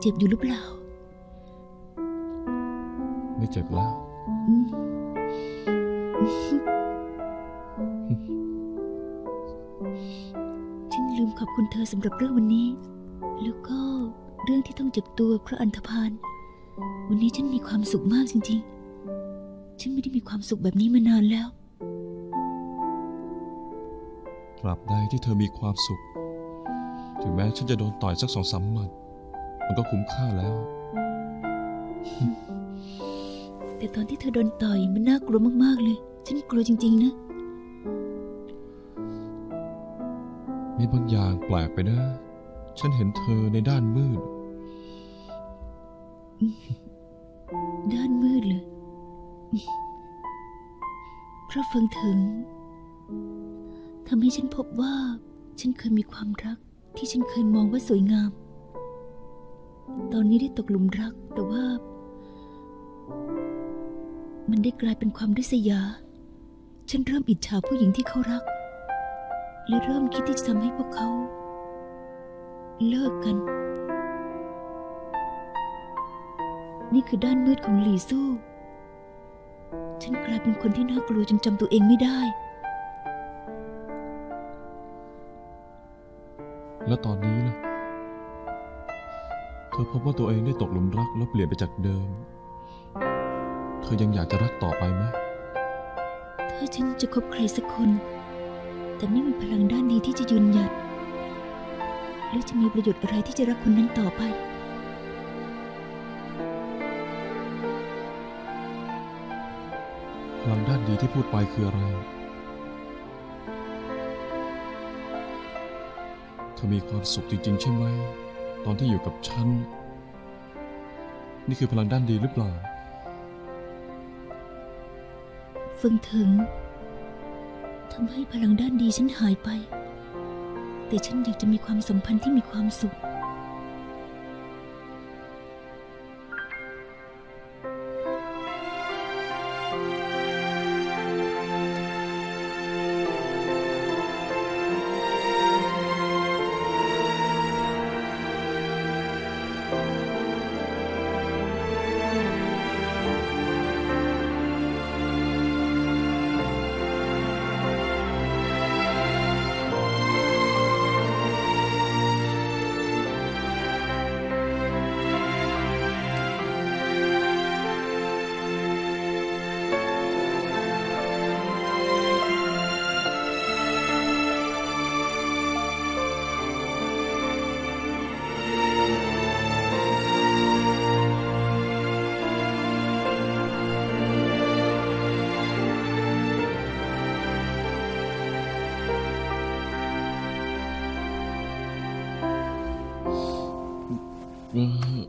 เจ็บอยู่หรือเปล่า ไม่เจ็บแล้วอืมฉันลืมขอบคุณเธอสำหรับเรื่องวันนี้ แล้วก็เรื่องที่ต้องเจ็บตัวเพราะอันธพาล วันนี้ฉันมีความสุขมากจริงๆ ฉันไม่ได้มีความสุขแบบนี้มานานแล้วตราบใดที่เธอมีความสุข ถึงแม้ฉันจะโดนต่อยสักสองสามหมัด มันก็คุ้มค่าแล้ว แต่ตอนที่เธอโดนต่อยมันน่ากลัวมากๆเลย ฉันกลัวจริง ๆ นะ มีบางอย่างแปลกไปนะ ฉันเห็นเธอในด้านมืด ด้านมืดเลยเพราะฟังถึงทำให้ฉันพบว่า ฉันเคยมีความรักที่ฉันเคยมองว่าสวยงาม ตอนนี้ได้ตกหลุมรัก แต่ว่า มันได้กลายเป็นความริษยา ฉันเริ่มอิจฉาผู้หญิงที่เขารัก และเริ่มคิดที่จะทำให้พวกเขา เลิกกัน นี่คือด้านมืดของหลี่สู้ฉันกลายเป็นคนที่น่ากลัวจนจำตัวเองไม่ได้ แล้วตอนนี้ล่ะ เธอพบว่าตัวเองได้ตกหลุมรักแล้วเปลี่ยนไปจากเดิม เธอยังอยากจะรักต่อไปไหมถ้าฉันจะคบใครสักคน แต่ไม่มีพลังด้านดีที่จะยืนหยัดแล้วจะมีประโยชน์อะไรที่จะรักคนนั้นต่อไป พลังด้านดีที่พูดไปคืออะไร เธอมีความสุขจริง ๆ ใช่ไหม ตอนที่อยู่กับฉัน นี่คือพลังด้านดีหรือเปล่าฟังถึงทำให้พลังด้านดีฉันหายไป แต่ฉันอยากจะมีความสัมพันธ์ที่มีความสุข Oh.